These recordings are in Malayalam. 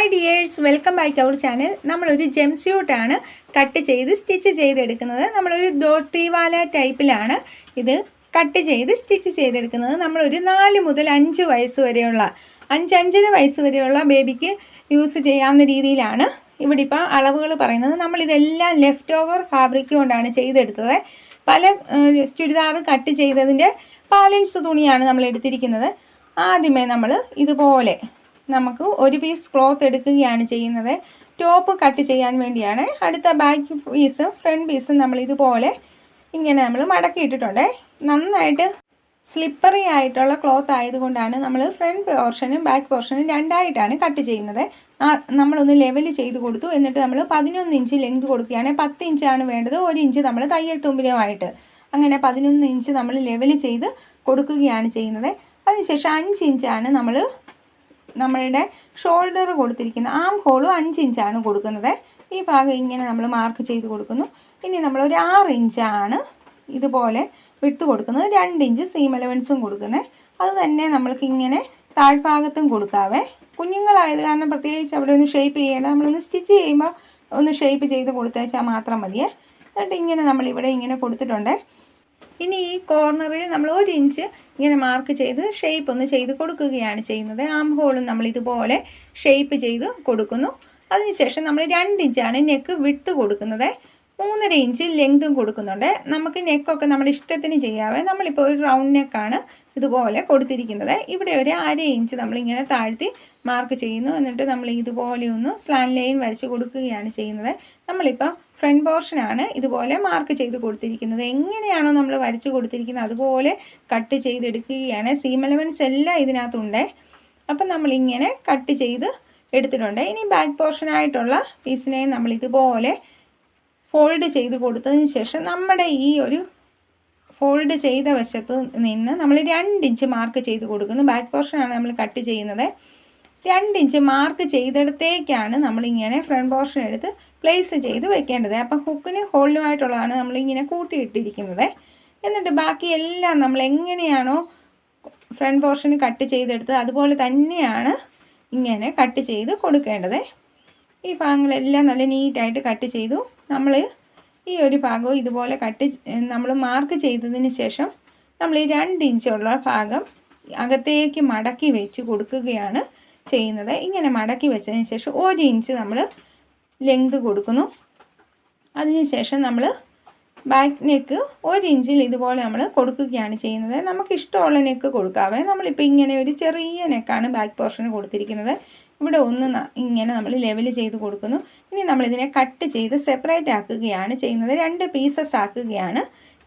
Hi dears welcome back our channel നമ്മളൊരു ജെം സ്യൂട്ടാണ് കട്ട് ചെയ്ത് സ്റ്റിച്ച് ചെയ്തെടുക്കുന്നത്. നമ്മളൊരു ദോത്തിവാല ടൈപ്പിലാണ് ഇത് കട്ട് ചെയ്ത് സ്റ്റിച്ച് ചെയ്തെടുക്കുന്നത്. നമ്മളൊരു നാല് മുതൽ അഞ്ച് വയസ്സ് വരെയുള്ള അഞ്ച് അഞ്ചര വയസ്സ് വരെയുള്ള ബേബിക്ക് യൂസ് ചെയ്യാവുന്ന രീതിയിലാണ് ഇവിടെ ഇപ്പോൾ അളവുകൾ പറയുന്നത്. നമ്മളിതെല്ലാം ലെഫ്റ്റ് ഓവർ ഫാബ്രിക് കൊണ്ടാണ് ചെയ്തെടുത്തത്. പല ചുരിദാറ് കട്ട് ചെയ്തതിന്റെ ബാലൻസ് തുണിയാണ് നമ്മൾ എടുത്തിരിക്കുന്നത് ആദ്യമേ നമ്മൾ ഇതുപോലെ നമുക്ക് ഒരു പീസ് ക്ലോത്ത് എടുക്കുകയാണ് ചെയ്യുന്നത്. ടോപ്പ് കട്ട് ചെയ്യാൻ വേണ്ടിയാണ്. അടുത്ത ബാക്ക് പീസും ഫ്രണ്ട് പീസും നമ്മൾ ഇതുപോലെ ഇങ്ങനെ നമ്മൾ മടക്കിയിട്ടിട്ടുണ്ട് നന്നായിട്ട് സ്ലിപ്പറി ആയിട്ടുള്ള ക്ലോത്ത് ആയതുകൊണ്ടാണ് നമ്മൾ ഫ്രണ്ട് പോർഷനും ബാക്ക് പോർഷനും രണ്ടായിട്ടാണ് കട്ട് ചെയ്യുന്നത്. നമ്മളൊന്ന് ലെവൽ ചെയ്ത് കൊടുത്തു. എന്നിട്ട് നമ്മൾ പതിനൊന്ന് ഇഞ്ച് ലെങ്ത് കൊടുക്കുകയാണ്. പത്ത് ഇഞ്ചാണ് വേണ്ടത്. ഒരു ഇഞ്ച് നമ്മൾ തയ്യൽ തുമ്പിലുമായിട്ട്. അങ്ങനെ പതിനൊന്ന് ഇഞ്ച് നമ്മൾ ലെവൽ ചെയ്ത് കൊടുക്കുകയാണ് ചെയ്യുന്നത്. അതിനുശേഷം അഞ്ച് ഇഞ്ചാണ് നമ്മൾ നമ്മളുടെ ഷോൾഡർ കൊടുത്തിരിക്കുന്ന ആം ഹോളും അഞ്ച് ഇഞ്ചാണ് കൊടുക്കുന്നത്. ഈ ഭാഗം ഇങ്ങനെ നമ്മൾ മാർക്ക് ചെയ്ത് കൊടുക്കുന്നു. ഇനി നമ്മൾ ഒരു ആറ് ഇഞ്ചാണ് ഇതുപോലെ വിട്ട് കൊടുക്കുന്നത്. രണ്ട് ഇഞ്ച് സീം അലവൻസും കൊടുക്കുന്നത്. അത് തന്നെ നമ്മൾക്ക് ഇങ്ങനെ താഴ്ഭാഗത്തും കൊടുക്കാവേ. കുഞ്ഞുങ്ങളായത് കാരണം പ്രത്യേകിച്ച് അവിടെ ഒന്ന് ഷേപ്പ് ചെയ്യേണ്ട നമ്മളൊന്ന് സ്റ്റിച്ച് ചെയ്യുമ്പോൾ ഒന്ന് ഷേപ്പ് ചെയ്ത് കൊടുത്തേച്ചാൽ മാത്രം മതിയേ. എന്നിട്ട് ഇങ്ങനെ നമ്മളിവിടെ ഇങ്ങനെ കൊടുത്തിട്ടുണ്ട്. ഇനി ഈ കോർണറിൽ നമ്മൾ ഒരു ഇഞ്ച് ഇങ്ങനെ മാർക്ക് ചെയ്ത് ഷേപ്പ് ഒന്ന് ചെയ്ത് കൊടുക്കുകയാണ് ചെയ്യുന്നത്. ആം ഹോളും നമ്മൾ ഇതുപോലെ ഷേപ്പ് ചെയ്ത് കൊടുക്കുന്നു. അതിനുശേഷം നമ്മൾ രണ്ട് ഇഞ്ചാണ് നെക്ക് വിട്ട് കൊടുക്കുന്നത്. മൂന്നര ഇഞ്ച് ലെങ്തും കൊടുക്കുന്നുണ്ട്. നമുക്ക് നെക്കൊക്കെ നമ്മുടെ ഇഷ്ടത്തിന് ചെയ്യാവേ. നമ്മളിപ്പോൾ ഒരു റൗണ്ട് നെക്കാണ് ഇതുപോലെ കൊടുത്തിരിക്കുന്നത്. ഇവിടെ ഒരു അര ഇഞ്ച് നമ്മളിങ്ങനെ താഴ്ത്തി മാർക്ക് ചെയ്യുന്നു. എന്നിട്ട് നമ്മൾ ഇതുപോലെ ഒന്ന് സ്ലാൻ ലൈൻ വരച്ച് കൊടുക്കുകയാണ് ചെയ്യുന്നത്. നമ്മളിപ്പോൾ ഫ്രണ്ട് പോർഷനാണ് ഇതുപോലെ മാർക്ക് ചെയ്ത് കൊടുത്തിരിക്കുന്നത്. എങ്ങനെയാണോ നമ്മൾ വരച്ച് കൊടുത്തിരിക്കുന്നത് അതുപോലെ കട്ട് ചെയ്തെടുക്കുകയാണ്. സീം എലവൻസ് എല്ലാം ഇതിനകത്തുണ്ട്. അപ്പം നമ്മളിങ്ങനെ കട്ട് ചെയ്ത് എടുത്തിട്ടുണ്ട്. ഇനി ബാക്ക് പോർഷനായിട്ടുള്ള പീസിനെ നമ്മൾ ഇതുപോലെ ഫോൾഡ് ചെയ്ത് കൊടുത്തതിന് ശേഷം നമ്മുടെ ഈ ഒരു ഫോൾഡ് ചെയ്ത വശത്ത് നിന്ന് നമ്മൾ രണ്ട് ഇഞ്ച് മാർക്ക് ചെയ്ത് കൊടുക്കുന്നു. ബാക്ക് പോർഷനാണ് നമ്മൾ കട്ട് ചെയ്യുന്നത്. രണ്ട് ഇഞ്ച് മാർക്ക് ചെയ്തെടുത്തേക്കാണ് നമ്മളിങ്ങനെ ഫ്രണ്ട് പോർഷൻ എടുത്ത് പ്ലേസ് ചെയ്ത് വെക്കേണ്ടത്. അപ്പം ഹുക്കിന് ഹോളിലുമായിട്ടുള്ളതാണ് നമ്മളിങ്ങനെ കൂട്ടിയിട്ടിരിക്കുന്നത്. എന്നിട്ട് ബാക്കി എല്ലാം നമ്മൾ എങ്ങനെയാണോ ഫ്രണ്ട് പോർഷൻ കട്ട് ചെയ്തെടുത്തത് അതുപോലെ തന്നെയാണ് ഇങ്ങനെ കട്ട് ചെയ്ത് കൊടുക്കേണ്ടത്. ഈ ഭാഗങ്ങളെല്ലാം നല്ല നീറ്റായിട്ട് കട്ട് ചെയ്തു. നമ്മൾ ഈ ഒരു ഭാഗവും ഇതുപോലെ കട്ട് നമ്മൾ മാർക്ക് ചെയ്തതിന് ശേഷം നമ്മൾ ഈ രണ്ട് ഇഞ്ചുള്ള ഭാഗം അകത്തേക്ക് മടക്കി വെച്ച് കൊടുക്കുകയാണ്. ചെയ്യുന്നത്. ഇങ്ങനെ മടക്കി വെച്ചതിന് ശേഷം ഒരു ഇഞ്ച് നമ്മൾ ലെങ്ത് കൊടുക്കുന്നു. അതിനുശേഷം നമ്മൾ ബാക്ക് നെക്ക് ഒരു ഇഞ്ചിൽ ഇതുപോലെ നമ്മൾ കൊടുക്കുകയാണ് ചെയ്യുന്നത്. നമുക്ക് ഇഷ്ടമുള്ള നെക്ക് കൊടുക്കാവേ. നമ്മളിപ്പോൾ ഇങ്ങനെ ഒരു ചെറിയ നെക്കാണ് ബാക്ക് പോർഷന് കൊടുത്തിരിക്കുന്നത്. ഇവിടെ ഒന്ന് ഇങ്ങനെ നമ്മൾ ലെവൽ ചെയ്ത് കൊടുക്കുന്നു. ഇനി നമ്മളിതിനെ കട്ട് ചെയ്ത് സെപ്പറേറ്റ് ആക്കുകയാണ് ചെയ്യുന്നത്. രണ്ട് പീസസ് ആക്കുകയാണ്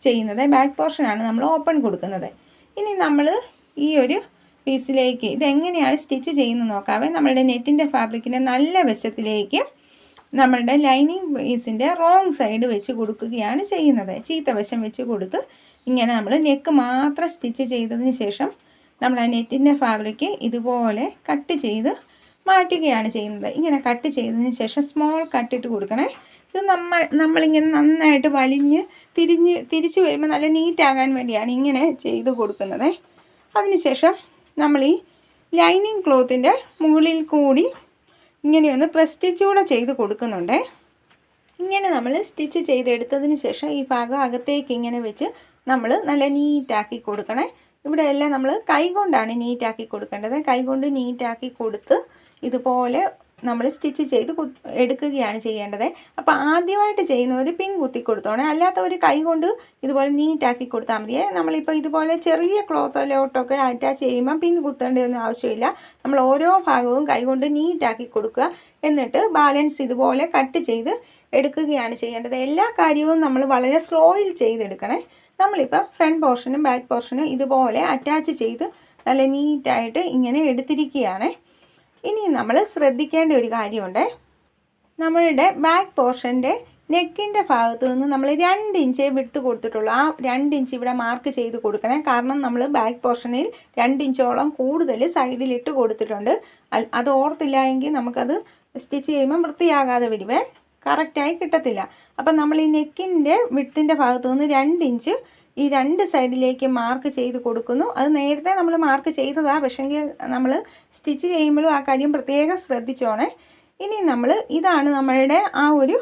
ചെയ്യുന്നത്. ബാക്ക് പോർഷനാണ് നമ്മൾ ഓപ്പൺ കൊടുക്കുന്നത്. ഇനി നമ്മൾ ഈ ഒരു പീസിലേക്ക് ഇതെങ്ങനെയാണ് സ്റ്റിച്ച് ചെയ്യുന്നത് നോക്കാവേ നമ്മളുടെ നെറ്റിന്റെ ഫാബ്രിക്കിന്റെ നല്ല വശത്തിലേക്ക് നമ്മളുടെ ലൈനിങ് പീസിന്റെ റോങ് സൈഡ് വെച്ച് കൊടുക്കുകയാണ് ചെയ്യുന്നത്. ചീത്ത വശം വെച്ച് കൊടുത്ത് ഇങ്ങനെ നമ്മൾ നെക്ക് മാത്രം സ്റ്റിച്ച് ചെയ്തതിന് ശേഷം നമ്മൾ ആ നെറ്റിന്റെ ഫാബ്രിക്ക് ഇതുപോലെ കട്ട് ചെയ്ത് മാറ്റുകയാണ് ചെയ്യുന്നത്. ഇങ്ങനെ കട്ട് ചെയ്തതിന് ശേഷം സ്മോൾ കട്ടിട്ട് കൊടുക്കണേ. ഇത് നമ്മൾ നമ്മളിങ്ങനെ നന്നായിട്ട് വലിഞ്ഞ് തിരിഞ്ഞ് തിരിച്ച് വരുമ്പോൾ നല്ല നീറ്റാകാൻ വേണ്ടിയാണ് ഇങ്ങനെ ചെയ്ത് കൊടുക്കുന്നത്. അതിനുശേഷം നമ്മൾ ഈ ലൈനിങ് ക്ലോത്തിന്റെ മുകളിൽ കൂടി ഇങ്ങനെയൊന്ന് പ്രസ് സ്റ്റിച്ച് കൂടെ ചെയ്ത് കൊടുക്കുന്നുണ്ട്. ഇങ്ങനെ നമ്മൾ സ്റ്റിച്ച് ചെയ്തെടുത്തതിന് ശേഷം ഈ ഭാഗം അകത്തേക്ക് ഇങ്ങനെ വെച്ച് നമ്മൾ നല്ല നീറ്റാക്കി കൊടുക്കണേ. ഇവിടെ എല്ലാം നമ്മൾ കൈകൊണ്ടാണ് നീറ്റാക്കി കൊടുക്കേണ്ടത്. കൈകൊണ്ട് നീറ്റാക്കി കൊടുത്ത് ഇതുപോലെ നമ്മൾ സ്റ്റിച്ച് ചെയ്ത് എടുക്കുകയാണ് ചെയ്യേണ്ടത്. അപ്പോൾ ആദ്യമായിട്ട് ചെയ്യുന്നവർ പിൻ കുത്തി കൊടുത്തോണേ ഒരു കൈ കൊണ്ട് ഇതുപോലെ നീറ്റാക്കി കൊടുത്താൽ മതിയേ. നമ്മളിപ്പോൾ ഇതുപോലെ ചെറിയ ക്ലോത്തിലോട്ടൊക്കെ അറ്റാച്ച് ചെയ്യുമ്പോൾ പിൻ കുത്തേണ്ടതൊന്നും ആവശ്യമില്ല. നമ്മൾ ഓരോ ഭാഗവും കൈ കൊണ്ട് നീറ്റാക്കി കൊടുക്കുക. എന്നിട്ട് ബാലൻസ് ഇതുപോലെ കട്ട് ചെയ്ത് എടുക്കുകയാണ് ചെയ്യേണ്ടത്. എല്ലാ കാര്യവും നമ്മൾ വളരെ സ്ലോയിൽ ചെയ്തെടുക്കണേ. നമ്മളിപ്പോൾ ഫ്രണ്ട് പോർഷനും ബാക്ക് പോർഷനും ഇതുപോലെ അറ്റാച്ച് ചെയ്ത് നല്ല നീറ്റായിട്ട് ഇങ്ങനെ എടുത്തിരിക്കുകയാണ്. ഇനി നമ്മൾ ശ്രദ്ധിക്കേണ്ട ഒരു കാര്യമുണ്ട്. നമ്മളുടെ ബാക്ക് പോർഷന്റെ നെക്കിന്റെ ഭാഗത്ത് നിന്ന് നമ്മൾ രണ്ട് ഇഞ്ചേ വിട്ട് കൊടുത്തിട്ടുള്ളൂ. ആ രണ്ട് ഇഞ്ച് ഇവിടെ മാർക്ക് ചെയ്ത് കൊടുക്കണേ. കാരണം നമ്മൾ ബാക്ക് പോർഷനിൽ രണ്ട് ഇഞ്ചോളം കൂടുതൽ സൈഡിലിട്ട് കൊടുത്തിട്ടുണ്ട്. അത് ഓർത്തില്ല എങ്കിൽ നമുക്കത് സ്റ്റിച്ച് ചെയ്യുമ്പോൾ വൃത്തിയാകാതെ വരുവേ. കറക്റ്റായി കിട്ടത്തില്ല. അപ്പം നമ്മൾ ഈ നെക്കിന്റെ വിടുത്തിന്റെ ഭാഗത്തു നിന്ന് രണ്ട് ഇഞ്ച് ഈ രണ്ട് സൈഡിലേക്ക് മാർക്ക് ചെയ്ത് കൊടുക്കുന്നു. അത് നേരത്തെ നമ്മൾ മാർക്ക് ചെയ്തതാണ് പക്ഷെങ്കിൽ നമ്മൾ സ്റ്റിച്ച് ചെയ്യുമ്പോഴും ആ കാര്യം പ്രത്യേകം ശ്രദ്ധിച്ചോണേ. ഇനി നമ്മൾ ഇതാണ് നമ്മളുടെ ആ ഒരു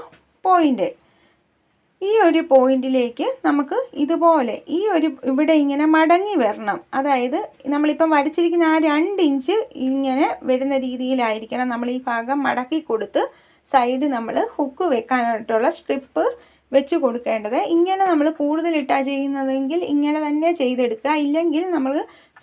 പോയിന്റ് ഈ ഒരു പോയിന്റിലേക്ക് നമുക്ക് ഇതുപോലെ ഈ ഒരു ഇവിടെ ഇങ്ങനെ മടങ്ങി വരണം. അതായത് നമ്മളിപ്പം വരച്ചിരിക്കുന്ന ആ രണ്ട് ഇഞ്ച് ഇങ്ങനെ വരുന്ന രീതിയിലായിരിക്കണം നമ്മൾ ഈ ഭാഗം മടക്കി കൊടുത്ത് സൈഡ് നമ്മൾ ഹുക്ക് വെക്കാനായിട്ടുള്ള സ്ട്രിപ്പ് വെച്ച് കൊടുക്കേണ്ടത്. ഇങ്ങനെ നമ്മൾ കൂടുതലിട്ടാ ചെയ്യുന്നതെങ്കിൽ ഇങ്ങനെ തന്നെ ചെയ്തെടുക്കുക. ഇല്ലെങ്കിൽ നമ്മൾ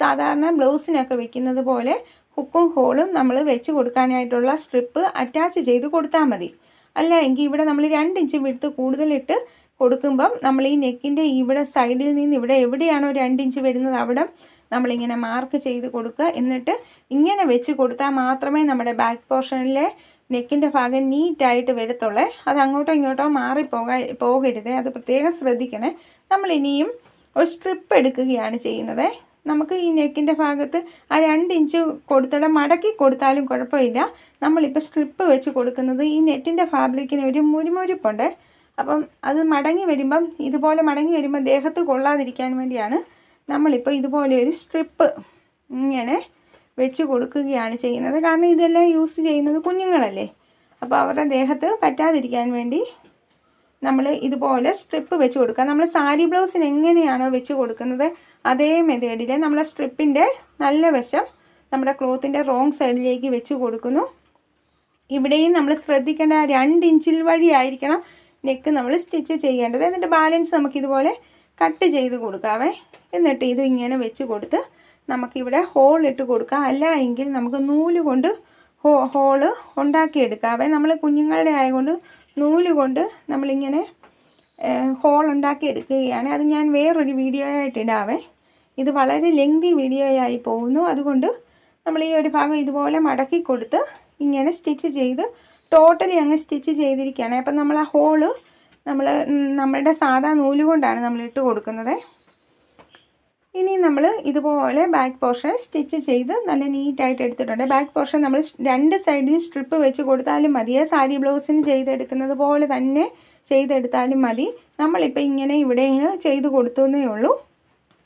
സാധാരണ ബ്ലൗസിനൊക്കെ വെക്കുന്നത് പോലെ ഹുക്കും ഹോളും നമ്മൾ വെച്ച് കൊടുക്കാനായിട്ടുള്ള സ്ട്രിപ്പ് അറ്റാച്ച് ചെയ്ത് കൊടുത്താൽ മതി. അല്ല എങ്കിൽ ഇവിടെ നമ്മൾ രണ്ട് ഇഞ്ച് വിടുത്ത് കൂടുതലിട്ട് കൊടുക്കുമ്പം നമ്മൾ ഈ നെക്കിന്റെ ഇവിടെ സൈഡിൽ നിന്ന് ഇവിടെ എവിടെയാണോ രണ്ട് ഇഞ്ച് വരുന്നത് അവിടെ നമ്മളിങ്ങനെ മാർക്ക് ചെയ്ത് കൊടുക്കുക. എന്നിട്ട് ഇങ്ങനെ വെച്ച് കൊടുത്താൽ മാത്രമേ നമ്മുടെ ബാക്ക് പോർഷനിലെ നെക്കിന്റെ ഭാഗം നീറ്റായിട്ട് വരത്തുള്ളേ. അത് അങ്ങോട്ടോ ഇങ്ങോട്ടോ മാറി പോകാ പോകരുത്. അത് പ്രത്യേകം ശ്രദ്ധിക്കണേ. നമ്മൾ ഇനിയും ഒരു സ്ട്രിപ്പ് എടുക്കുകയാണ് ചെയ്യുന്നത്. നമുക്ക് ഈ നെക്കിന്റെ ഭാഗത്ത് ആ രണ്ട് ഇഞ്ച് കൊടുത്തിടം മടക്കി കൊടുത്താലും കുഴപ്പമില്ല. നമ്മളിപ്പോൾ സ്ട്രിപ്പ് വെച്ച് കൊടുക്കുന്നത് ഈ നെറ്റിന്റെ ഫാബ്രിക്കിന് ഒരു മുരിമുരിപ്പുണ്ട്. അപ്പം അത് മടങ്ങി വരുമ്പം ഇതുപോലെ മടങ്ങി വരുമ്പം ദേഹത്ത് കൊള്ളാതിരിക്കാൻ വേണ്ടിയാണ് നമ്മളിപ്പോൾ ഇതുപോലെ ഒരു സ്ട്രിപ്പ് ഇങ്ങനെ വെച്ച് കൊടുക്കുകയാണ് ചെയ്യുന്നത്. കാരണം ഇതെല്ലാം യൂസ് ചെയ്യുന്നത് കുഞ്ഞുങ്ങളല്ലേ. അപ്പോൾ അവരുടെ ദേഹത്ത് പറ്റാതിരിക്കാൻ വേണ്ടി നമ്മൾ ഇതുപോലെ സ്ട്രിപ്പ് വെച്ച് കൊടുക്കുക. നമ്മൾ സാരി ബ്ലൗസിന് എങ്ങനെയാണോ വെച്ച് കൊടുക്കുന്നത് അതേ മെത്തേഡിൽ നമ്മൾ സ്ട്രിപ്പിന്റെ നല്ല വശം നമ്മുടെ ക്ലോത്തിന്റെ റോങ് സൈഡിലേക്ക് വെച്ച് കൊടുക്കുന്നു. ഇവിടെയും നമ്മൾ ശ്രദ്ധിക്കേണ്ട രണ്ട് ഇഞ്ചിൽ വഴിയായിരിക്കണം നെക്ക് നമ്മൾ സ്റ്റിച്ച് ചെയ്യേണ്ടത്. എന്നിട്ട് ബാലൻസ് നമുക്കിതുപോലെ കട്ട് ചെയ്ത് കൊടുക്കാവേ. എന്നിട്ട് ഇത് ഇങ്ങനെ വെച്ച് കൊടുത്ത് നമുക്കിവിടെ ഹോൾ ഇട്ട് കൊടുക്കാം. അല്ല എങ്കിൽ നമുക്ക് നൂൽ കൊണ്ട് ഹോ ഹോൾ ഉണ്ടാക്കിയെടുക്കാവേ നമ്മൾ കുഞ്ഞുങ്ങളുടെ ആയതുകൊണ്ട് നൂൽ കൊണ്ട് നമ്മളിങ്ങനെ ഹോൾ ഉണ്ടാക്കി എടുക്കുകയാണ് അത് ഞാൻ വേറൊരു വീഡിയോ ആയിട്ട് ഇടാവേ. ഇത് വളരെ ലെങ്തി വീഡിയോ ആയി പോകുന്നു. അതുകൊണ്ട് നമ്മൾ ഈ ഒരു ഭാഗം ഇതുപോലെ മടക്കി കൊടുത്ത് ഇങ്ങനെ സ്റ്റിച്ച് ചെയ്ത് ടോട്ടലി അങ്ങ് സ്റ്റിച്ച് ചെയ്തിരിക്കുകയാണ്. അപ്പം നമ്മൾ ആ ഹോൾ നമ്മൾ നമ്മളുടെ സാധാ നൂൽ കൊണ്ടാണ് നമ്മൾ ഇട്ട് കൊടുക്കുന്നത്. ഇനി നമ്മൾ ഇതുപോലെ ബാക്ക് പോർഷൻ സ്റ്റിച്ച് ചെയ്ത് നല്ല നീറ്റായിട്ട് എടുത്തിട്ടുണ്ട്. ബാക്ക് പോർഷൻ നമ്മൾ രണ്ട് സൈഡിൽ സ്ട്രിപ്പ് വെച്ച് കൊടുത്താലും മതിയെ സാരി ബ്ലൗസിന് ചെയ്തെടുക്കുന്നത് പോലെ തന്നെ ചെയ്തെടുത്താലും മതി. നമ്മളിപ്പോൾ ഇങ്ങനെ ഇവിടെ ഇങ്ങ് ചെയ്ത് കൊടുത്തേ ഉള്ളൂ.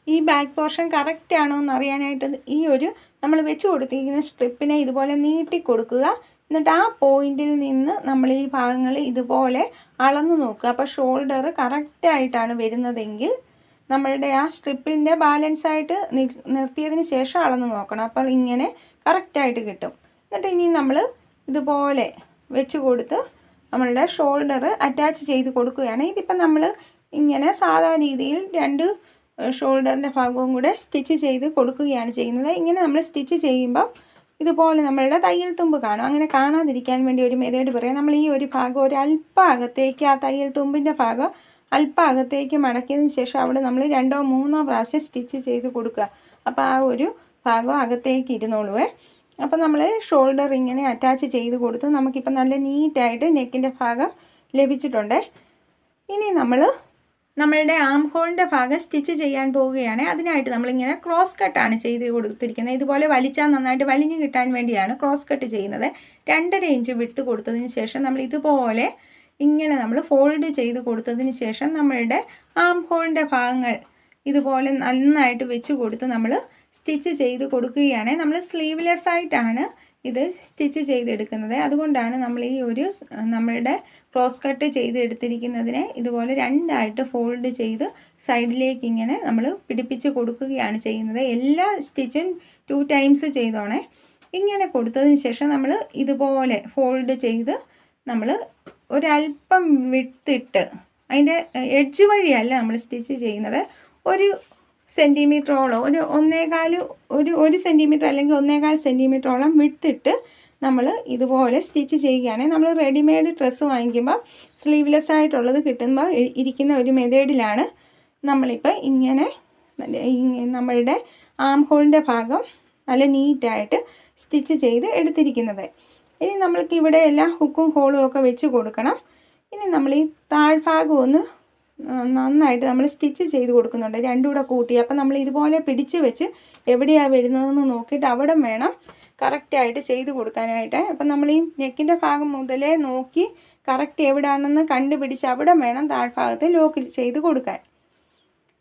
ഈ ബാക്ക് പോർഷൻ കറക്റ്റ് ആണോ എന്ന് അറിയാനായിട്ട് ഈ ഒരു നമ്മൾ വെച്ച് കൊടുത്തിരിക്കുന്ന സ്ട്രിപ്പിനെ ഇതുപോലെ നീട്ടി കൊടുക്കുക. എന്നിട്ട് ആ പോയിന്റിൽ നിന്ന് നമ്മൾ ഈ ഭാഗങ്ങൾ ഇതുപോലെ അളന്ന് നോക്കുക. അപ്പോൾ ഷോൾഡർ കറക്റ്റായിട്ടാണ് വരുന്നതെങ്കിൽ നമ്മളുടെ ആ സ്ട്രിപ്പിന്റെ ബാലൻസ് ആയിട്ട് നിർത്തിയതിന് ശേഷം അളന്ന് നോക്കണം. അപ്പോൾ ഇങ്ങനെ കറക്റ്റായിട്ട് കിട്ടും. എന്നിട്ട് ഇനി നമ്മൾ ഇതുപോലെ വെച്ച് കൊടുത്ത് നമ്മളുടെ ഷോൾഡർ അറ്റാച്ച് ചെയ്ത് കൊടുക്കുകയാണ്. ഇതിപ്പം നമ്മൾ ഇങ്ങനെ സാധാ രീതിയിൽ രണ്ട് ഷോൾഡറിന്റെ ഭാഗവും കൂടെ സ്റ്റിച്ച് ചെയ്ത് കൊടുക്കുകയാണ് ചെയ്യുന്നത്. ഇങ്ങനെ നമ്മൾ സ്റ്റിച്ച് ചെയ്യുമ്പം ഇതുപോലെ നമ്മളുടെ തയ്യൽ തുമ്പ് കാണും. അങ്ങനെ കാണാതിരിക്കാൻ വേണ്ടി ഒരു മെതേഡ് പറയാം. നമ്മൾ ഈ ഒരു ഭാഗം ഒരു അല്പം അകത്തേക്ക് ആ തയ്യൽ തുമ്പിന്റെ ഭാഗം അല്പം അകത്തേക്ക് മടക്കിയതിന് ശേഷം അവിടെ നമ്മൾ രണ്ടോ മൂന്നോ പ്രാവശ്യം സ്റ്റിച്ച് ചെയ്ത് കൊടുക്കുക. അപ്പോൾ ആ ഒരു ഭാഗം അകത്തേക്ക് ഇരുന്നോളുവേ അപ്പോൾ നമ്മൾ ഷോൾഡർ ഇങ്ങനെ അറ്റാച്ച് ചെയ്ത് കൊടുത്ത് നമുക്കിപ്പോൾ നല്ല നീറ്റായിട്ട് നെക്കിന്റെ ഭാഗം ലഭിച്ചിട്ടുണ്ട് ഇനി നമ്മൾ നമ്മളുടെ ആം ഹോളിന്റെ ഭാഗം സ്റ്റിച്ച് ചെയ്യാൻ പോവുകയാണ്. അതിനായിട്ട് നമ്മളിങ്ങനെ ക്രോസ് കട്ടാണ് ചെയ്ത് കൊടുത്തിരിക്കുന്നത്. ഇതുപോലെ വലിച്ചാൽ നന്നായിട്ട് വലിഞ്ഞു കിട്ടാൻ വേണ്ടിയാണ് ക്രോസ് കട്ട് ചെയ്യുന്നത്. രണ്ടര ഇഞ്ച് വിട്ട് കൊടുത്തതിന് ശേഷം നമ്മൾ ഇതുപോലെ ഇങ്ങനെ നമ്മൾ ഫോൾഡ് ചെയ്ത് കൊടുത്തതിന് ശേഷം നമ്മളുടെ ആം ഹോളിന്റെ ഭാഗങ്ങൾ ഇതുപോലെ നന്നായിട്ട് വെച്ച് കൊടുത്ത് നമ്മൾ സ്റ്റിച്ച് ചെയ്ത് കൊടുക്കുകയാണെങ്കിൽ നമ്മൾ സ്ലീവ്ലെസ് ആയിട്ടാണ് ഇത് സ്റ്റിച്ച് ചെയ്തെടുക്കുന്നത്. അതുകൊണ്ടാണ് നമ്മൾ ഈ ഒരു നമ്മളുടെ ക്രോസ് കട്ട് ചെയ്തെടുത്തിരിക്കുന്നതിനെ ഇതുപോലെ രണ്ടായിട്ട് ഫോൾഡ് ചെയ്ത് സൈഡിലേക്ക് ഇങ്ങനെ നമ്മൾ പിടിപ്പിച്ച് കൊടുക്കുകയാണ് ചെയ്യുന്നത്. എല്ലാ സ്റ്റിച്ചും ടു ടൈംസ് ചെയ്തോണേ. ഇങ്ങനെ കൊടുത്തതിന് ശേഷം നമ്മൾ ഇതുപോലെ ഫോൾഡ് ചെയ്ത് നമ്മൾ ഒരല്പം വിട്ടിട്ട് അതിന്റെ എഡ്ജ് വഴിയല്ല നമ്മൾ സ്റ്റിച്ച് ചെയ്യുന്നത്. ഒരു സെന്റിമീറ്ററോളം ഒരു ഒന്നേകാൽ ഒരു ഒരു സെന്റിമീറ്റർ അല്ലെങ്കിൽ ഒന്നേകാൽ സെന്റിമീറ്ററോളം വിട്ടിട്ട് നമ്മൾ ഇതുപോലെ സ്റ്റിച്ച് ചെയ്യുകയാണെങ്കിൽ നമ്മൾ റെഡിമെയ്ഡ് ഡ്രസ്സ് വാങ്ങിക്കുമ്പോൾ സ്ലീവ്ലെസ് ആയിട്ടുള്ളത് കിട്ടുമ്പോൾ ഇരിക്കുന്ന ഒരു മെത്തേഡിലാണ് നമ്മളിപ്പോൾ ഇങ്ങനെ നമ്മളുടെ ആം ഹോളിന്റെ ഭാഗം നല്ല നീറ്റായിട്ട് സ്റ്റിച്ച് ചെയ്ത് എടുത്തിരിക്കുന്നത്. ഇനി നമ്മൾക്ക് ഇവിടെ എല്ലാ ഹുക്കും ഹോളും ഒക്കെ വെച്ച് കൊടുക്കണം. ഇനി നമ്മൾ ഈ താഴ്ഭാഗം ഒന്ന് നന്നായിട്ട് നമ്മൾ സ്റ്റിച്ച് ചെയ്ത് കൊടുക്കുന്നുണ്ട്. രണ്ടും കൂടെ കൂട്ടി. അപ്പം നമ്മൾ ഇതുപോലെ പിടിച്ച് വെച്ച് എവിടെയാണ് വരുന്നതെന്ന് നോക്കിയിട്ട് അവിടെ വേണം കറക്റ്റായിട്ട് ചെയ്ത് കൊടുക്കാനായിട്ട്. അപ്പം നമ്മൾ ഈ നെക്കിന്റെ ഭാഗം മുതലേ നോക്കി കറക്റ്റ് എവിടെയാണെന്ന് കണ്ടുപിടിച്ച് അവിടെ വേണം താഴ്ഭാഗത്ത് ലോക്ക് ചെയ്ത് കൊടുക്കാൻ.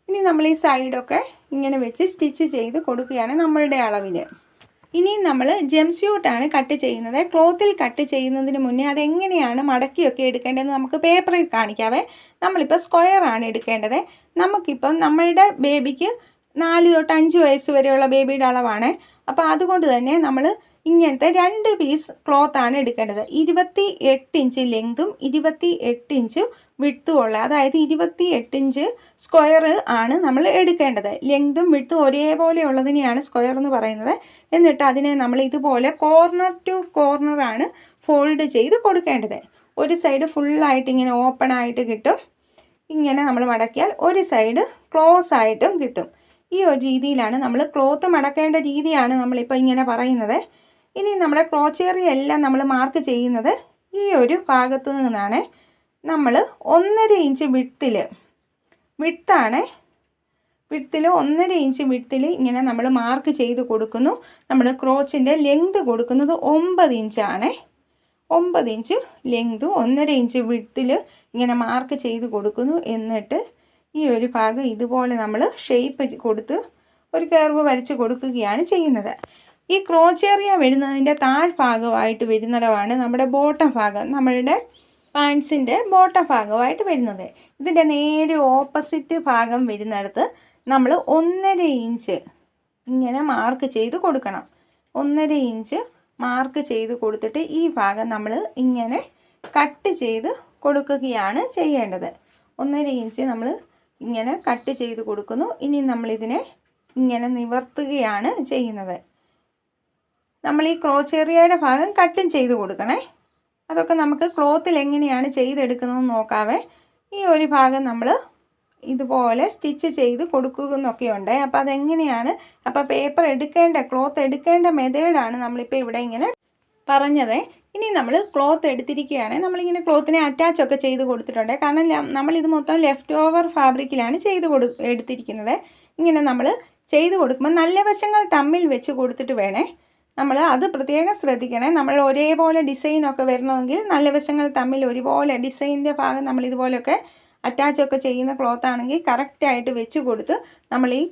ഇനി നമ്മൾ ഈ സൈഡൊക്കെ ഇങ്ങനെ വെച്ച് സ്റ്റിച്ച് ചെയ്ത് കൊടുക്കുകയാണ് നമ്മളുടെ അളവിൽ ഇനി നമ്മൾ ജംസ്യൂട്ടാണ് കട്ട് ചെയ്യുന്നത്. ക്ലോത്തിൽ കട്ട് ചെയ്യുന്നതിന് മുന്നേ അതെങ്ങനെയാണ് മടക്കിയൊക്കെ എടുക്കേണ്ടതെന്ന് നമുക്ക് പേപ്പറിൽ കാണിക്കാവേ. നമ്മളിപ്പോൾ സ്ക്വയറാണ് എടുക്കേണ്ടത്. നമുക്കിപ്പം നമ്മളുടെ ബേബിക്ക് നാല് തൊട്ട് അഞ്ച് വയസ്സ് വരെയുള്ള ബേബിയുടെ അളവാണ്. അപ്പോൾ അതുകൊണ്ട് തന്നെ നമ്മൾ ഇങ്ങനത്തെ രണ്ട് പീസ് ആണ് എടുക്കേണ്ടത്. ഇരുപത്തി എട്ട് ഇഞ്ച് ലെങ്തും ഇരുപത്തി എട്ട് ഇഞ്ച് വിട്ടും ഉള്ള അതായത് ഇരുപത്തി എട്ട് ഇഞ്ച് സ്ക്വയർ ആണ് നമ്മൾ എടുക്കേണ്ടത്. ലെങ്തും വിട്ടും ഒരേപോലെ ഉള്ളതിനെയാണ് സ്ക്വയർ എന്ന് പറയുന്നത്. എന്നിട്ട് അതിനെ നമ്മൾ ഇതുപോലെ കോർണർ ടു കോർണർ ആണ് ഫോൾഡ് ചെയ്ത് കൊടുക്കേണ്ടത്. ഒരു സൈഡ് ഫുള്ളായിട്ട് ഇങ്ങനെ ഓപ്പൺ ആയിട്ട് കിട്ടും. ഇങ്ങനെ നമ്മൾ മടക്കിയാൽ ഒരു സൈഡ് ക്ലോസ് ആയിട്ടും കിട്ടും. ഈ ഒരു രീതിയിലാണ് നമ്മൾ ക്ലോത്ത് മടക്കേണ്ട രീതിയാണ് നമ്മളിപ്പോൾ ഇങ്ങനെ പറയുന്നത്. ഇനി നമ്മുടെ ക്രോച്ചേറി എല്ലാം നമ്മൾ മാർക്ക് ചെയ്യുന്നത് ഈ ഒരു ഭാഗത്ത് നിന്നാണ് നമ്മൾ ഒന്നര ഇഞ്ച് വിട്ടിൽ വിട്ടാണ് വിട്ടിൽ ഒന്നര ഇഞ്ച് വിട്ടിൽ ഇങ്ങനെ നമ്മൾ മാർക്ക് ചെയ്ത് കൊടുക്കുന്നു. നമ്മൾ ക്രോച്ചിന്റെ ലെങ്ത് കൊടുക്കുന്നത് ഒമ്പത് ഇഞ്ചാണ് ഒമ്പത് ഇഞ്ച് ലെങ്ത് ഒന്നര ഇഞ്ച് വിട്ടിൽ ഇങ്ങനെ മാർക്ക് ചെയ്ത് കൊടുക്കുന്നു. എന്നിട്ട് ഈ ഒരു ഭാഗം ഇതുപോലെ നമ്മൾ ഷേപ്പ് കൊടുത്ത് ഒരു കർവ് വരച്ച് കൊടുക്കുകയാണ് ചെയ്യുന്നത്. ഈ ക്രോച്ചേറിയ വരുന്നതിന്റെ താഴ്ഭാഗമായിട്ട് വരുന്നിടമാണ് നമ്മുടെ ബോട്ടം ഭാഗം നമ്മളുടെ പാൻസിന്റെ ബോട്ടം ഭാഗമായിട്ട് വരുന്നത്. ഇതിന്റെ നേരെ ഓപ്പോസിറ്റ് ഭാഗം വരുന്നിടത്ത് നമ്മൾ ഒന്നര ഇഞ്ച് ഇങ്ങനെ മാർക്ക് ചെയ്ത് കൊടുക്കണം. ഒന്നര ഇഞ്ച് മാർക്ക് ചെയ്ത് കൊടുത്തിട്ട് ഈ ഭാഗം നമ്മൾ ഇങ്ങനെ കട്ട് ചെയ്ത് കൊടുക്കുകയാണ് ചെയ്യേണ്ടത്. ഒന്നര ഇഞ്ച് നമ്മൾ ഇങ്ങനെ കട്ട് ചെയ്ത് കൊടുക്കുന്നു. ഇനി നമ്മളിതിനെ ഇങ്ങനെ നിവർത്തുകയാണ് ചെയ്യുന്നത്. നമ്മൾ ഈ ക്രോച്ചേറിയയുടെ ഭാഗം കട്ടും ചെയ്ത് കൊടുക്കണേ. അതൊക്കെ നമുക്ക് ക്ലോത്തിൽ എങ്ങനെയാണ് ചെയ്തെടുക്കുന്നതെന്ന് നോക്കാവേ. ഈ ഒരു ഭാഗം നമ്മൾ ഇതുപോലെ സ്റ്റിച്ച് ചെയ്ത് കൊടുക്കുന്നൊക്കെ ഉണ്ട്. അപ്പോൾ അതെങ്ങനെയാണ്? അപ്പോൾ പേപ്പർ എടുക്കേണ്ട ക്ലോത്ത് എടുക്കേണ്ട മെതേഡാണ് നമ്മളിപ്പോൾ ഇവിടെ ഇങ്ങനെ പറഞ്ഞത്. ഇനി നമ്മൾ ക്ലോത്ത് എടുത്തിരിക്കുകയാണ്. നമ്മളിങ്ങനെ ക്ലോത്തിനെ അറ്റാച്ചൊക്കെ ചെയ്ത് കൊടുത്തിട്ടുണ്ട്. കാരണം നമ്മളിത് മൊത്തം ലെഫ്റ്റ് ഓവർ ഫാബ്രിക്കിലാണ് ചെയ്ത് കൊടു എടുത്തിരിക്കുന്നത്. ഇങ്ങനെ നമ്മൾ ചെയ്ത് കൊടുക്കുമ്പോൾ നല്ല വശങ്ങൾ തമ്മിൽ വെച്ച് കൊടുത്തിട്ട് വേണേ. നമ്മൾ അത് പ്രത്യേകം ശ്രദ്ധിക്കണേ. നമ്മൾ ഒരേപോലെ ഡിസൈനൊക്കെ വരണമെങ്കിൽ നല്ല വശങ്ങൾ തമ്മിൽ ഒരുപോലെ ഡിസൈനിന്റെ ഭാഗം നമ്മൾ ഇതുപോലെയൊക്കെ അറ്റാച്ചൊക്കെ ചെയ്യുന്ന ക്ലോത്ത് ആണെങ്കിൽ കറക്റ്റായിട്ട് വെച്ച് കൊടുത്ത് നമ്മൾ ഈ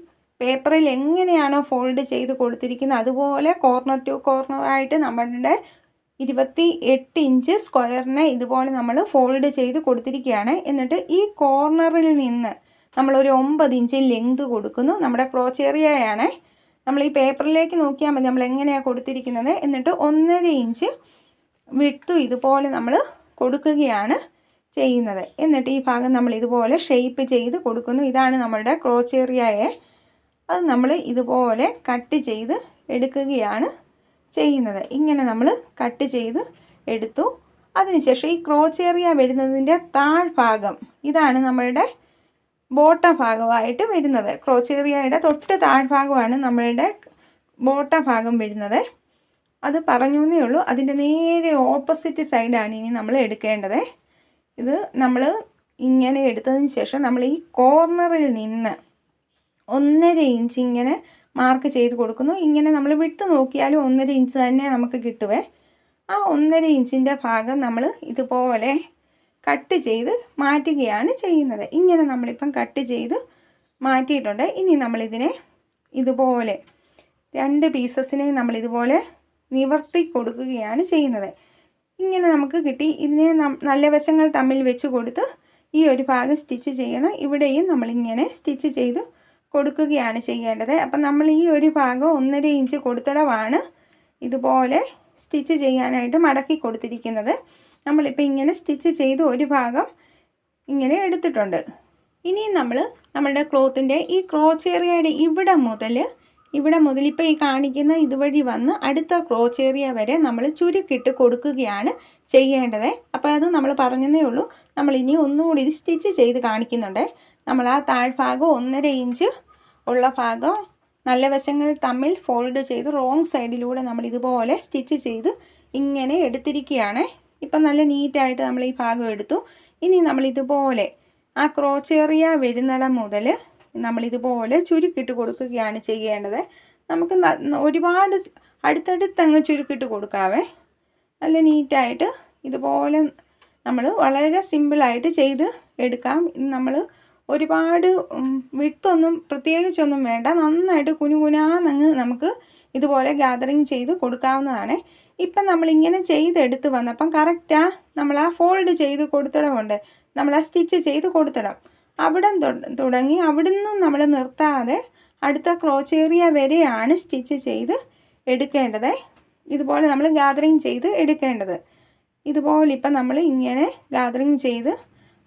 പേപ്പറിൽ എങ്ങനെയാണോ ഫോൾഡ് ചെയ്ത് കൊടുത്തിരിക്കുന്നത് അതുപോലെ കോർണർ ടു കോർണർ ആയിട്ട് നമ്മളുടെ ഇരുപത്തി എട്ട് ഇഞ്ച് സ്ക്വയറിനെ ഇതുപോലെ നമ്മൾ ഫോൾഡ് ചെയ്ത് കൊടുത്തിരിക്കുകയാണ്. എന്നിട്ട് ഈ കോർണറിൽ നിന്ന് നമ്മളൊരു ഒമ്പത് ഇഞ്ച് ലെങ്ത് കൊടുക്കുന്നു. നമ്മുടെ ക്രോച്ചേറിയയാണ് നമ്മൾ ഈ പേപ്പറിലേക്ക് നോക്കിയാൽ മതി നമ്മൾ എങ്ങനെയാണ് കൊടുത്തിരിക്കുന്നത്. എന്നിട്ട് ഒന്നര ഇഞ്ച് വിട്ടു ഇതുപോലെ നമ്മൾ കൊടുക്കുകയാണ് ചെയ്യുന്നത്. എന്നിട്ട് ഈ ഭാഗം നമ്മൾ ഇതുപോലെ ഷെയ്പ്പ് ചെയ്ത് കൊടുക്കുന്നു. ഇതാണ് നമ്മളുടെ ക്രോച്ചേറിയയെ. അത് നമ്മൾ ഇതുപോലെ കട്ട് ചെയ്ത് എടുക്കുകയാണ് ചെയ്യുന്നത്. ഇങ്ങനെ നമ്മൾ കട്ട് ചെയ്ത് എടുത്തു. അതിനുശേഷം ഈ ക്രോച്ചേറിയ വരുന്നതിന്റെ താഴ്ഭാഗം. ഇതാണ് നമ്മളുടെ ബോട്ട ഭാഗമായിട്ട് വരുന്നത്. ക്രോച്ചേറിയയുടെ തൊട്ട് താഴ്ഭാഗമാണ് നമ്മളുടെ ബോട്ടം ഭാഗം വരുന്നത്. അത് പറഞ്ഞു എന്നേ ഉള്ളൂ. അതിന്റെ നേരെ ഓപ്പോസിറ്റ് സൈഡാണ് ഇനി നമ്മൾ എടുക്കേണ്ടത്. ഇത് നമ്മൾ ഇങ്ങനെ എടുത്തതിന് ശേഷം നമ്മൾ ഈ കോർണറിൽ നിന്ന് ഒന്നര ഇഞ്ച് ഇങ്ങനെ മാർക്ക് ചെയ്ത് കൊടുക്കുന്നു. ഇങ്ങനെ നമ്മൾ വിട്ട് നോക്കിയാലും ഒന്നര ഇഞ്ച് തന്നെ നമുക്ക് കിട്ടുവേ. ആ ഒന്നര ഇഞ്ചിന്റെ ഭാഗം നമ്മൾ ഇതുപോലെ കട്ട് ചെയ്ത് മാറ്റുകയാണ് ചെയ്യുന്നത്. ഇങ്ങനെ നമ്മളിപ്പം കട്ട് ചെയ്ത് മാറ്റിയിട്ടുണ്ട്. ഇനി നമ്മളിതിനെ ഇതുപോലെ രണ്ട് പീസസിനെ നമ്മളിതുപോലെ നിവർത്തി കൊടുക്കുകയാണ് ചെയ്യുന്നത്. ഇങ്ങനെ നമുക്ക് കിട്ടി. ഇതിനെ നല്ല വശങ്ങൾ തമ്മിൽ വെച്ച് കൊടുത്ത് ഈ ഒരു ഭാഗം സ്റ്റിച്ച് ചെയ്യണം. ഇവിടെയും നമ്മളിങ്ങനെ സ്റ്റിച്ച് ചെയ്ത് കൊടുക്കുകയാണ് ചെയ്യേണ്ടത്. അപ്പം നമ്മൾ ഈ ഒരു ഭാഗം ഒന്നര ഇഞ്ച് കൊടുത്തിടവാണ് ഇതുപോലെ സ്റ്റിച്ച് ചെയ്യാനായിട്ട് മടക്കി കൊടുത്തിരിക്കുന്നത്. നമ്മളിപ്പോൾ ഇങ്ങനെ സ്റ്റിച്ച് ചെയ്ത് ഒരു ഭാഗം ഇങ്ങനെ എടുത്തിട്ടുണ്ട്. ഇനി നമ്മൾ നമ്മളുടെ ക്ലോത്തിന്റെ ഈ ക്രോച്ചേറിയയുടെ ഇവിടെ മുതൽ ഇവിടെ മുതൽ ഇപ്പോൾ ഈ കാണിക്കുന്ന ഇതുവഴി വന്ന് അടുത്ത ക്രോച്ചേറിയ വരെ നമ്മൾ ചുരുക്കിട്ട് കൊടുക്കുകയാണ് ചെയ്യേണ്ടത്. അപ്പോൾ അത് നമ്മൾ പറഞ്ഞതേ ഉള്ളൂ. നമ്മൾ ഇനി ഒന്നുകൂടി ഇത് സ്റ്റിച്ച് ചെയ്ത് കാണിക്കുന്നുണ്ട്. നമ്മൾ ആ താഴ്ഭാഗം ഒന്നര ഇഞ്ച് ഉള്ള ഭാഗം നല്ല വശങ്ങൾ തമ്മിൽ ഫോൾഡ് ചെയ്ത് റോങ് സൈഡിലൂടെ നമ്മൾ ഇതുപോലെ സ്റ്റിച്ച് ചെയ്ത് ഇങ്ങനെ എടുത്തിരിക്കുകയാണ്. ഇപ്പം നല്ല നീറ്റായിട്ട് നമ്മൾ ഈ ഭാഗം എടുത്തു. ഇനി നമ്മൾ ഇതുപോലെ ആ ക്രോച്ചേറിയ വരുന്നിടം മുതൽ നമ്മളിതുപോലെ ചുരുക്കിട്ട് കൊടുക്കുകയാണ് ചെയ്യേണ്ടത്. നമുക്ക് ഒരുപാട് അടുത്തടുത്ത് അങ്ങ് ചുരുക്കിട്ട് കൊടുക്കാവേ. നല്ല നീറ്റായിട്ട് ഇതുപോലെ നമ്മൾ വളരെ സിമ്പിളായിട്ട് ചെയ്ത് എടുക്കാം. നമ്മൾ ഒരുപാട് വിട്ടൊന്നും പ്രത്യേകിച്ചൊന്നും വേണ്ട. നന്നായിട്ട് കുനുകുനാന്നങ്ങ് നമുക്ക് ഇതുപോലെ ഗ്യാതറിങ് ചെയ്ത് കൊടുക്കാവുന്നതാണ്. ഇപ്പം നമ്മളിങ്ങനെ ചെയ്തെടുത്ത് വന്നപ്പം കറക്റ്റാ നമ്മൾ ആ ഫോൾഡ് ചെയ്ത് കൊടുത്തിടമുണ്ട്. നമ്മൾ ആ സ്റ്റിച്ച് ചെയ്ത് കൊടുത്തിടം. അവിടെ തുടങ്ങി അവിടുന്ന് നമ്മൾ നിർത്താതെ അടുത്ത ക്രോച്ചേറിയ വരെയാണ് സ്റ്റിച്ച് ചെയ്ത് എടുക്കേണ്ടത്. ഇതുപോലെ നമ്മൾ ഗാദറിങ് ചെയ്ത് എടുക്കേണ്ടത്. ഇതുപോലെ ഇപ്പം നമ്മൾ ഇങ്ങനെ ഗാദറിങ് ചെയ്ത്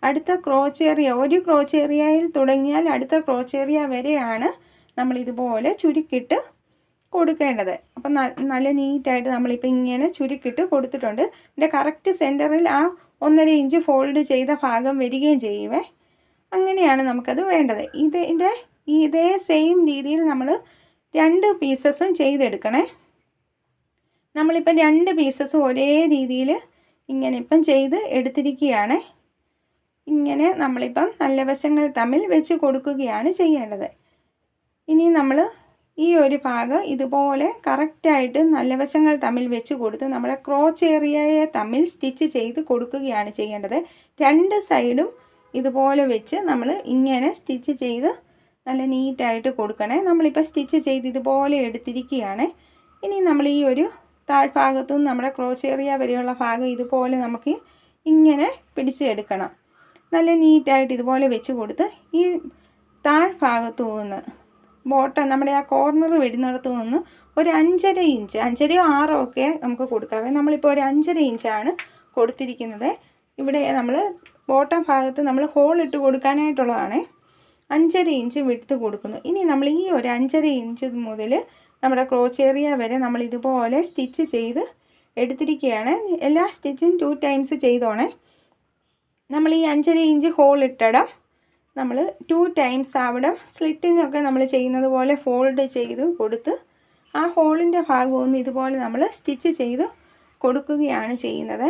അടുത്ത ക്രോച്ചേറിയ ഒരു ക്രോച്ചേറിയയിൽ തുടങ്ങിയാൽ അടുത്ത ക്രോച്ചേറിയ വരെയാണ് നമ്മൾ ഇതുപോലെ ചുരുക്കിട്ട് കൊടുക്കേണ്ടത്. അപ്പം നല്ല നീറ്റായിട്ട് നമ്മളിപ്പോൾ ഇങ്ങനെ ചുരുക്കിട്ട് കൊടുത്തിട്ടുണ്ട്. ഇതിന്റെ കറക്റ്റ് സെന്ററിൽ ആ ഒന്നര ഇഞ്ച് ഫോൾഡ് ചെയ്ത ഭാഗം വരികയും ചെയ്യുവേ. അങ്ങനെയാണ് നമുക്കത് വേണ്ടത്. ഇതിന്റെ ഇതേ സെയിം രീതിയിൽ നമ്മൾ രണ്ട് പീസസും ചെയ്തെടുക്കണേ. നമ്മളിപ്പം രണ്ട് പീസസും ഒരേ രീതിയിൽ ഇങ്ങനെ ഇപ്പം ചെയ്ത് എടുത്തിരിക്കുകയാണ്. ഇങ്ങനെ നമ്മളിപ്പം നല്ല വശങ്ങൾ തമ്മിൽ വെച്ച് കൊടുക്കുകയാണ് ചെയ്യേണ്ടത്. ഇനി നമ്മൾ ഈ ഒരു ഭാഗം ഇതുപോലെ കറക്റ്റായിട്ട് നല്ല വശങ്ങൾ തമ്മിൽ വെച്ച് കൊടുത്ത് നമ്മുടെ ക്രോച്ച് ഏരിയയെ തമ്മിൽ സ്റ്റിച്ച് ചെയ്ത് കൊടുക്കുകയാണ് ചെയ്യേണ്ടത്. രണ്ട് സൈഡും ഇതുപോലെ വെച്ച് നമ്മൾ ഇങ്ങനെ സ്റ്റിച്ച് ചെയ്ത് നല്ല നീറ്റായിട്ട് കൊടുക്കണേ. നമ്മളിപ്പോൾ സ്റ്റിച്ച് ചെയ്ത് ഇതുപോലെ എടുത്തിരിക്കുകയാണ്. ഇനി നമ്മൾ ഈ ഒരു താഴ്ഭാഗത്തും നമ്മുടെ ക്രോച്ച് ഏരിയ വരെയുള്ള ഭാഗം ഇതുപോലെ നമുക്ക് ഇങ്ങനെ പിടിച്ചെടുക്കണം നല്ല നീറ്റായിട്ട് ഇതുപോലെ വെച്ച് കൊടുത്ത് ഈ താഴ്ഭാഗത്തു നിന്ന് ബോട്ടം നമ്മുടെ ആ കോർണർ വരുന്നിടത്ത് നിന്ന് ഒരു അഞ്ചര ഇഞ്ച് അഞ്ചരയോ ആറോ ഒക്കെ നമുക്ക് കൊടുക്കാവേ. നമ്മളിപ്പോൾ ഒരു അഞ്ചര ഇഞ്ചാണ് കൊടുത്തിരിക്കുന്നത്. ഇവിടെ നമ്മൾ ബോട്ടം ഭാഗത്ത് നമ്മൾ ഹോൾ ഇട്ട് കൊടുക്കാനായിട്ടുള്ളതാണ്. അഞ്ചര ഇഞ്ച് വിട്ട് കൊടുക്കുന്നു. ഇനി നമ്മൾ ഈ ഒരു അഞ്ചര ഇഞ്ച് മുതൽ നമ്മുടെ ക്രോച്ചേറിയ വരെ നമ്മൾ ഇതുപോലെ സ്റ്റിച്ച് ചെയ്ത് എടുത്തിരിക്കുകയാണ്. എല്ലാ സ്റ്റിച്ചും ടു ടൈംസ് ചെയ്തോണേ. നമ്മൾ ഈ അഞ്ചര ഇഞ്ച് ഹോൾ ഇട്ടിടം നമ്മൾ ടു ടൈംസ് അവിടെ സ്ലിറ്റിനൊക്കെ നമ്മൾ ചെയ്യുന്നത് പോലെ ഫോൾഡ് ചെയ്ത് കൊടുത്ത് ആ ഹോളിന്റെ ഭാഗമൊന്നും ഇതുപോലെ നമ്മൾ സ്റ്റിച്ച് ചെയ്ത് കൊടുക്കുകയാണ് ചെയ്യുന്നത്.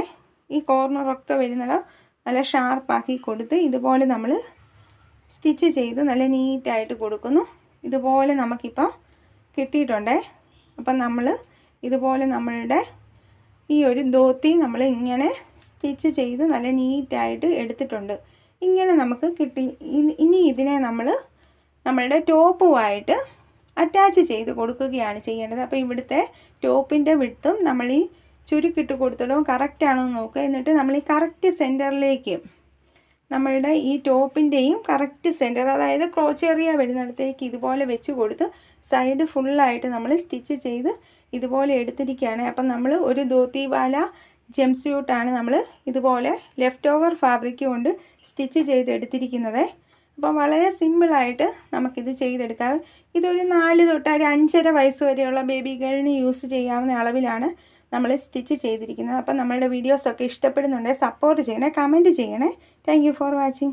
ഈ കോർണറൊക്കെ വരുന്നത് നല്ല ഷാർപ്പാക്കി കൊടുത്ത് ഇതുപോലെ നമ്മൾ സ്റ്റിച്ച് ചെയ്ത് നല്ല നീറ്റായിട്ട് കൊടുക്കുന്നു. ഇതുപോലെ നമുക്കിപ്പോൾ കിട്ടിയിട്ടുണ്ടേ. അപ്പം നമ്മൾ ഇതുപോലെ നമ്മളുടെ ഈ ഒരു ധോത്തി നമ്മൾ ഇങ്ങനെ സ്റ്റിച്ച് ചെയ്ത് നല്ല നീറ്റായിട്ട് എടുത്തിട്ടുണ്ട്. ഇങ്ങനെ നമുക്ക് കിട്ടി. ഇനി ഇതിനെ നമ്മൾ നമ്മളുടെ ടോപ്പുമായിട്ട് അറ്റാച്ച് ചെയ്ത് കൊടുക്കുകയാണ് ചെയ്യേണ്ടത്. അപ്പോൾ ഇവിടുത്തെ ടോപ്പിന്റെ വിടുത്തും നമ്മൾ ഈ ചുരുക്കിട്ട് കൊടുത്തിടും. കറക്റ്റാണോ എന്ന് നോക്കുക. എന്നിട്ട് നമ്മൾ ഈ കറക്റ്റ് സെന്ററിലേക്ക് നമ്മളുടെ ഈ ടോപ്പിന്റെയും കറക്റ്റ് സെന്റർ അതായത് ക്രോച്ചേറിയ വരുന്നിടത്തേക്ക് ഇതുപോലെ വെച്ച് കൊടുത്ത് സൈഡ് ഫുള്ളായിട്ട് നമ്മൾ സ്റ്റിച്ച് ചെയ്ത് ഇതുപോലെ എടുത്തിരിക്കുകയാണ്. അപ്പം നമ്മൾ ഒരു ധോത്തി വാല ജെം സ്യൂട്ടാണ് നമ്മൾ ഇതുപോലെ ലെഫ്റ്റ് ഓവർ ഫാബ്രിക് കൊണ്ട് സ്റ്റിച്ച് ചെയ്തെടുത്തിരിക്കുന്നത്. അപ്പം വളരെ സിമ്പിളായിട്ട് നമുക്കിത് ചെയ്തെടുക്കാം. ഇതൊരു നാല് തൊട്ട് ഒരു അഞ്ചര വയസ്സ് വരെയുള്ള ബേബി ഗേളിന് യൂസ് ചെയ്യാവുന്ന അളവിലാണ് നമ്മൾ സ്റ്റിച്ച് ചെയ്തിരിക്കുന്നത്. അപ്പം നമ്മളുടെ വീഡിയോസൊക്കെ ഇഷ്ടപ്പെടുന്നുണ്ടെങ്കിൽ സപ്പോർട്ട് ചെയ്യണേ കമന്റ് ചെയ്യണേ. Thank for watching